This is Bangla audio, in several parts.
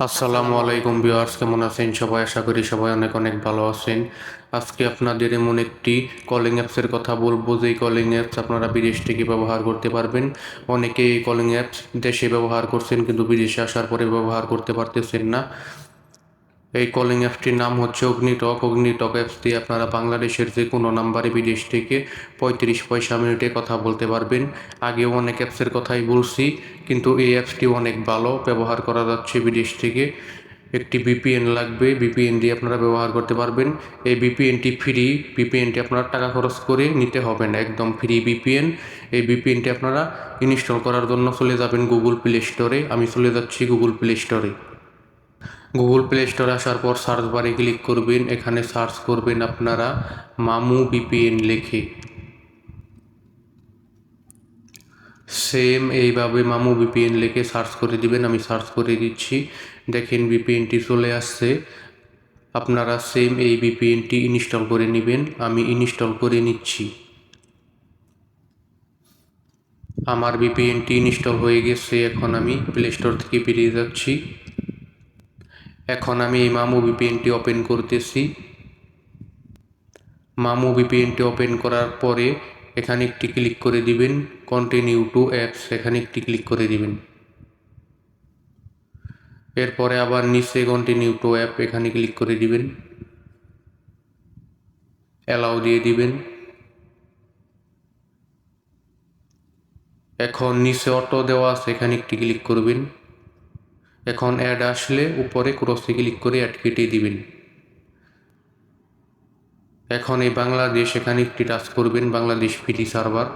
আসসালামু আলাইকুম ভিউয়ার্স, কেমন আছেন সবাই? আশা করি সবাই অনেক অনেক ভালো আছেন। আজকে আপনাদের এমন একটি কলিং অ্যাপসের কথা বলব। যে কলিং অ্যাপস আপনারা বিদেশ থেকে ব্যবহার করতে পারবেন। অনেকে এই কলিং অ্যাপস দেশে ব্যবহার করছেন, কিন্তু বিদেশে আসার পরে ব্যবহার করতে পারতেছেন না। এই কলিং অ্যাপসটির নাম হচ্ছে অগ্নিটক। অগ্নিটক অ্যাপস দিয়ে আপনারা বাংলাদেশের যে কোনো নাম্বারে বিদেশ থেকে পঁয়ত্রিশ পয়সা মিনিটে কথা বলতে পারবেন। আগেও অনেক অ্যাপসের কথাই বলছি, কিন্তু এই অ্যাপসটি অনেক ভালো ব্যবহার করা যাচ্ছে বিদেশ থেকে। একটি বিপিএন লাগবে বিপিএন দিয়ে আপনারা ব্যবহার করতে পারবেন। এই বিপিএনটি ফ্রি বিপিএনটি আপনারা টাকা খরচ করে নিতে হবে না, একদম ফ্রি বিপিএন এই বিপিএনটি আপনারা ইনস্টল করার জন্য চলে যাবেন গুগল প্লে স্টোরে। আমি চলে যাচ্ছি গুগল প্লে স্টোরে। গুগল প্লে স্টোরে আসার পর সার্চ বারে ক্লিক করবেন। এখানে সার্চ করবেন আপনারা মামু বিপিএন লিখে। সেম এইভাবে মামু বিপিএন লিখে সার্চ করে দিবেন। আমি সার্চ করে দিচ্ছি। দেখেন বিপিএনটি চলে আসছে। আপনারা সেম এই বিপিএনটি ইনস্টল করে নেবেন। আমি ইনস্টল করে নিচ্ছি। আমার বিপিএনটি ইনস্টল হয়ে গেছে। এখন আমি প্লে স্টোর থেকে বেরিয়ে যাচ্ছি। এখন আমি এই মামু ভিপিএনটি ওপেন করতেছি। মামু ভিপিএনটি ওপেন করার পরে এখানে একটি ক্লিক করে দিবেন কন্টিনিউ টু অ্যাপস এখানে একটি ক্লিক করে দিবেন। এরপরে আবার নিচে কন্টিনিউ টু অ্যাপ এখানে ক্লিক করে দিবেন। অ্যালাউ দিয়ে দিবেন। এখন নিচে অটো দেওয়া আছে, এখানে একটি ক্লিক করবেন। এখন অ্যাড আসলে উপরে ক্রসে ক্লিক করে অ্যাড কেটে দিবেন। এখন এই বাংলাদেশ এখানে একটি টাচ করবেন, বাংলাদেশ ফিটি সার্ভার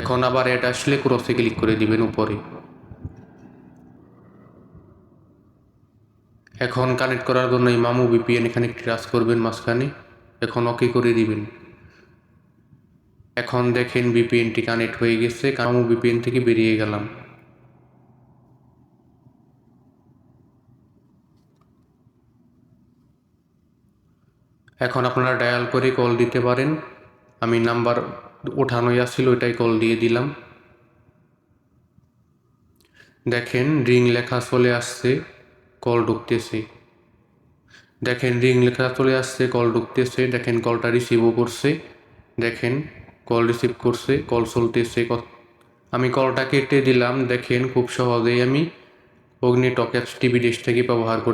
এখন আবার অ্যাড আসলে ক্রসে ক্লিক করে দিবেন উপরে। এখন কানেক্ট করার জন্য এই মামু বিপিএন এখানে একটি টাচ করবেন মাঝখানে। এখন ওকে করে দিবেন। এখন দেখেন বিপিএনটি কানেক্ট হয়ে গেছে কামু বিপিএন থেকে বেরিয়ে গেলাম। এখন আপনারা ডায়াল করে কল দিতে পারেন। আমি নাম্বার ওঠানোই আসছিল ওইটাই কল দিয়ে দিলাম। দেখেন রিং লেখা চলে আসছে কল ঢুকতেছে। দেখেন রিং লেখা চলে আসছে কল ঢুকতেছে। দেখেন কলটা রিসিভও করছে। দেখেন কল রিসিভ করছে কল চলতেছে আমি কলটা কেটে দিলাম। দেখেন খুব সহজেই আমি অগ্নি টক অ্যাপস টিভি ডিশ থেকে ব্যবহার করতে